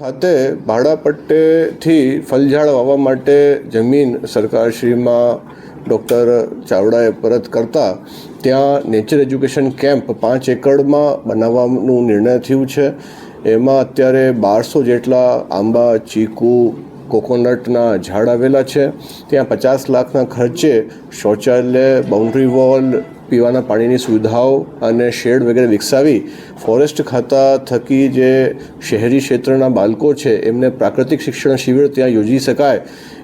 ખાતે ભાડાપટ્ટેથી ફલઝાડ વાવવા માટે જમીન સરકારશ્રીમાં ડૉક્ટર ચાવડાએ પરત કરતા ત્યાં નેચર એજ્યુકેશન કેમ્પ પાંચ એકડમાં બનાવવાનું નિર્ણય થયું છે. એમાં અત્યારે બારસો જેટલા આંબા, ચીકુ, કોકોનટના ઝાડ આવેલા છે. ત્યાં પચાસ લાખના ખર્ચે શૌચાલય બાઉન્ડ્રી વોલ પીવાના પાણીની સુવિધાઓ અને શેડ વગેરે વિકસાવી ફોરેસ્ટ ખાતા થકી જે શહેરી ક્ષેત્રના બાળકો છે, એમને પ્રાકૃતિક શિક્ષણ શિબિર ત્યાં યોજી શકાય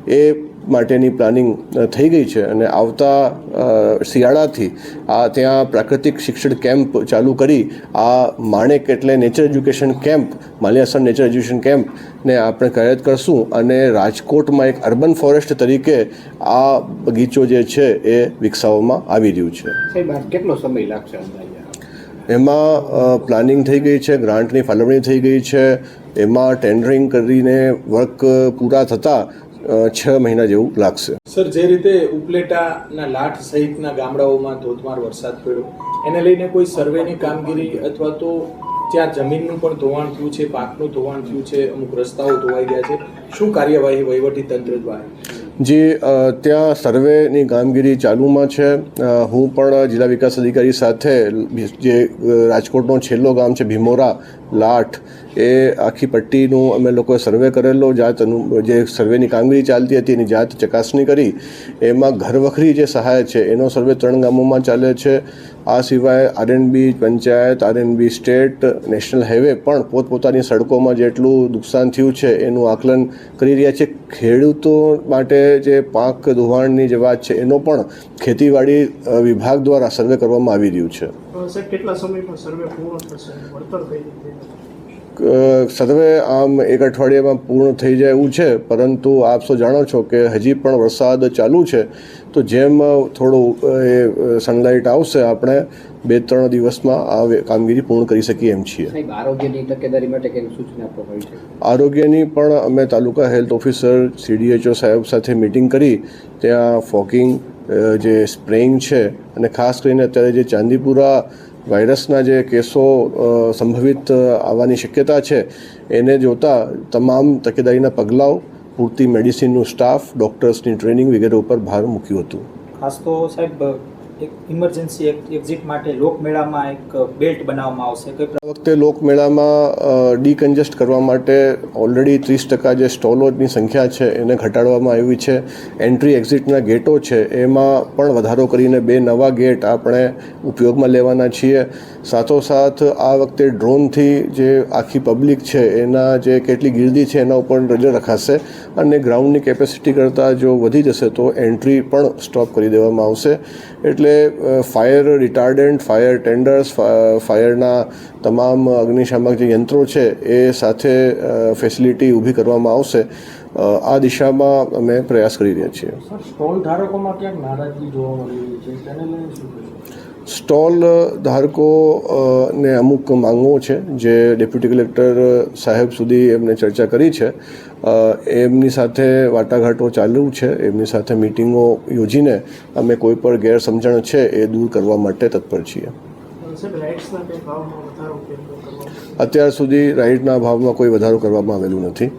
એ માટેની પ્લાનિંગ થઈ ગઈ છે અને આવતા શિયાળાથી આ ત્યાં પ્રાકૃતિક શિક્ષણ કેમ્પ ચાલુ કરી આ માણેક એટલે nature education camp Maliyasan nature education કેમ્પને આપણે કાર્યરત કરશું અને રાજકોટમાં એક અર્બન ફોરેસ્ટ તરીકે આ બગીચો જે છે એ વિકસાવવામાં આવી રહ્યું છે. કેટલો સમય લાગશે એમાં પ્લાનિંગ થઈ ગઈ છે ગ્રાન્ટની ફાળવણી થઈ ગઈ છે એમાં ટેન્ડરિંગ કરીને વર્ક પૂરા થતાં છ મહિના જેવું લાગશે. સર, જે રીતે ઉપલેટાના લાઠ સહિતના ગામડાઓમાં ધોધમાર વરસાદ પડ્યો, એને લઈને કોઈ સર્વેની કામગીરી અથવા તો ત્યાં જમીનનું પણ ધોવાણ થયું છે, પાકનું ધોવાણ થયું છે, અમુક રસ્તાઓ ધોવાઈ ગયા છે શું કાર્યવાહી વહીવટી તંત્ર દ્વારા? જી ત્યાં સર્વેની કામગીરી ચાલુમાં છે. હું પણ જિલ્લા વિકાસ અધિકારી સાથે જે રાજકોટનો છેલ્લો ગામ છે, ભીમોરા, લાઠ, એ આખી પટ્ટીનું અમે લોકોએ સર્વે કરેલો. જાત અનુ, જે સર્વેની કામગીરી ચાલતી હતી, એની જાત ચકાસણી કરી. એમાં ઘરવખરી જે સહાય છે, એનો સર્વે ત્રણ ગામોમાં ચાલે છે. આ સિવાય RNB panchayat RNB state, national highway પણ પોતપોતાની સડકોમાં જેટલું નુકસાન થયું છે, એનું આકલન કરી રહ્યા છે. ખેડૂતો માટે જે પાક ધોવાણની જે વાત છે, એનો પણ ખેતીવાડી વિભાગ દ્વારા સર્વે કરવામાં આવી રહ્યું છે. કેટલા સમયમાં સર્વે પૂર્ણ થશે સર્વે આમ એક અઠવાડિયામાં પૂર્ણ થઈ જાય એવું છે પરંતુ આપ સૌ જાણો છો કે હજી પણ વરસાદ ચાલુ છે તો જેમ થોડું એ સનલાઇટ આવશે આપણે બે ત્રણ દિવસમાં આ કામગીરી પૂર્ણ કરી શકીએ એમ છીએ. આરોગ્યની તકેદારી માટે કંઈક સૂચના આપવામાં છે? આરોગ્યની પણ અમે તાલુકા હેલ્થ ઓફિસર સીડીએચઓ સાહેબ સાથે મિટિંગ કરી ત્યાં ફોકિંગ જે સ્પ્રેઇંગ છે અને ખાસ કરીને અત્યારે જે ચાંદીપુરા વાયરસના જે કેસો સંભવિત આવવાની શક્યતા છે, એને જોતા તમામ તકેદારીના પગલાઓ પૂરતી મેડિસિનનું સ્ટાફ, ડૉક્ટર્સની ટ્રેનિંગ વગેરે ઉપર ભાર મૂક્યું હતું. ખાસ તો સાહેબ એક ઇમરજન્સી એક્ઝિટ માટે લોકમેળામાં એક બેલ્ટ બનાવવામાં આવશે. કઈ વખતે લોકમેળામાં ડીકન્જેસ્ટ કરવા માટે ઓલરેડી ત્રીસ ટકા જે સ્ટોલોની સંખ્યા છે, એને ઘટાડવામાં આવી છે. એન્ટ્રી એક્ઝિટના ગેટો છે, એમાં પણ વધારો કરીને બે નવા ગેટ આપણે ઉપયોગમાં લેવાના છીએ. સાથોસાથ, આ વખતે ડ્રોનથી જે આખી પબ્લિક છે, એના જે કેટલી ગીર્દી છે, એના ઉપર નજર રખાશે અને ગ્રાઉન્ડની કેપેસિટી કરતાં જો વધી જશે, તો એન્ટ્રી પણ સ્ટોપ કરી દેવામાં આવશે. એટલે ફાયર રિટાર્ડન્ટ ફાયર ટેન્ડર્સ ફાયરના તમામ અગ્નિશામક જે યંત્રો છે, એ સાથે ફેસિલિટી ઊભી કરવામાં આવશે. આ દિશામાં અમે પ્રયાસ કરી રહ્યા છીએ. સ્ટોલ ધારકોમાં ક્યાંક નારાજગી જોવા મળી છે? સ્ટોલ ધારકો ને અમુક માંગો છે જે ડેપ્યુટી કલેક્ટર સાહેબ સુધી એમને ચર્ચા કરી છે. એમની સાથે વાટાઘાટો ચાલુ છે. એમની સાથે મિટિંગો યોજીને અમે કોઈ પણ ગેરસમજણ છે એ દૂર કરવા માટે તત્પર છીએ. અત્યાર સુધી રાઇડના ભાવમાં કોઈ વધારો કરવામાં આવેલું નથી.